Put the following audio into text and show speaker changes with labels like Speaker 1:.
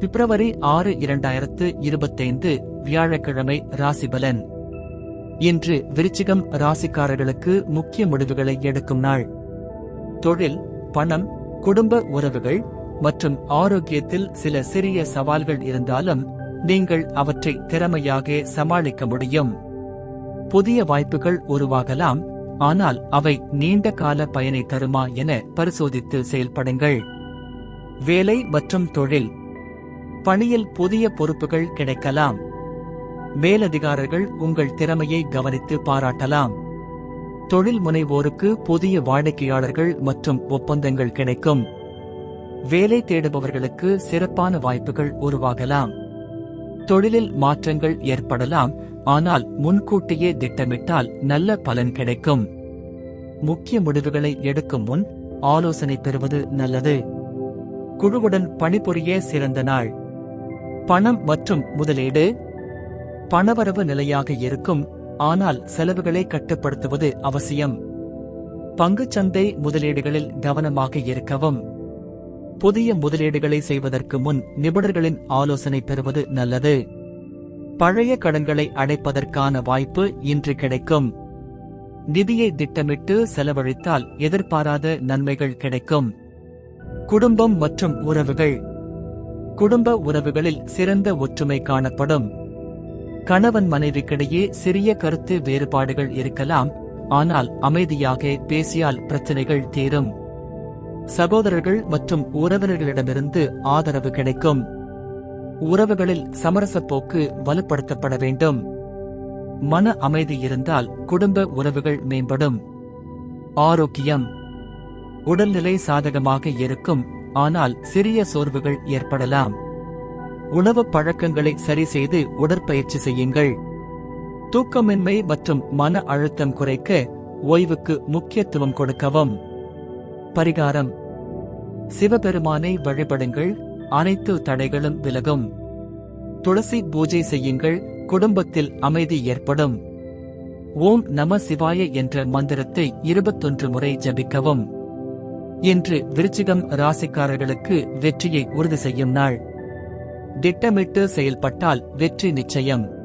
Speaker 1: பிப்ரவரி ஆறு இரண்டாயிரத்து இருபத்தைந்து வியாழக்கிழமை ராசிபலன் இன்று விருச்சிகம் ராசிக்காரர்களுக்கு முக்கிய முடிவுகளை எடுக்கும் நாள். தொழில் பணம் குடும்ப உறவுகள் மற்றும் ஆரோக்கியத்தில் சில சிறிய சவால்கள் இருந்தாலும் நீங்கள் அவற்றை திறமையாக சமாளிக்க முடியும். புதிய வாய்ப்புகள் உருவாகலாம் ஆனால் அவை நீண்ட கால பயனை தருமா என பரிசோதித்து செயல்படுங்கள். வேலை மற்றும் தொழில் பணியில் புதிய பொறுப்புகள் கிடைக்கலாம். மேலதிகாரர்கள் உங்கள் திறமையை கவனித்து பாராட்டலாம். தொழில் முனைவோருக்கு புதிய வாடிக்கையாளர்கள் மற்றும் ஒப்பந்தங்கள் கிடைக்கும். வேலை தேடுபவர்களுக்கு சிறப்பான வாய்ப்புகள் உருவாகலாம். தொழிலில் மாற்றங்கள் ஏற்படலாம் ஆனால் முன்கூட்டியே திட்டமிட்டால் நல்ல பலன் கிடைக்கும். முக்கிய முடிவுகளை எடுக்கும் முன் ஆலோசனை பெறுவது நல்லது. குழுவுடன் பணிபுரிய சிறந்த நாள். பணம் மற்றும் முதலீடு. பணவரவு நிலையாக இருக்கும் ஆனால் செலவுகளை கட்டுப்படுத்துவது அவசியம். பங்குச்சந்தை முதலீடுகளில் கவனமாக இருக்கவும். புதிய முதலீடுகளை செய்வதற்கு முன் நிபுணர்களின் ஆலோசனை பெறுவது நல்லது. பழைய கடன்களை அடைப்பதற்கான வாய்ப்பு இன்று கிடைக்கும். நிதியை திட்டமிட்டு செலவழித்தால் எதிர்பாராத நன்மைகள் கிடைக்கும். குடும்பம் மற்றும் உறவுகள். குடும்ப உறவுகளில் சிறந்த ஒற்றுமை காணப்படும். கணவன் மனைவிக்கிடையே சிறிய கருத்து வேறுபாடுகள் இருக்கலாம் ஆனால் அமைதியாக பேசியால் பிரச்சனைகள் தீரும். சகோதரர்கள் மற்றும் உறவினர்களிடமிருந்து ஆதரவு கிடைக்கும். உறவுகளில் சமரசப்போக்கு வலுப்படுத்தப்பட வேண்டும். மன அமைதி இருந்தால் குடும்ப உறவுகள் மேம்படும். ஆரோக்கியம். உடல்நிலை சாதகமாக இருக்கும் ஆனால் சிறிய சோர்வுகள் ஏற்படலாம். உணவு பழக்கங்களை சரி செய்து உடற்பயிற்சி செய்யுங்கள். தூக்கமின்மை மற்றும் மன அழுத்தம் குறைக்க ஓய்வுக்கு முக்கியத்துவம் கொடுக்கவும். பரிகாரம். சிவபெருமானை வழிபடுங்கள் அனைத்து தடைகளும் விலகும். துளசி பூஜை செய்யுங்கள் குடும்பத்தில் அமைதி ஏற்படும். ஓம் நம சிவாய என்ற மந்திரத்தை இருபத்தொன்று முறை ஜபிக்கவும். இன்று விருச்சிகம் ராசிக்காரர்களுக்கு வெற்றியை உறுதி செய்யும் நாள். திட்டமிட்டு செயல்பட்டால் வெற்றி நிச்சயம்.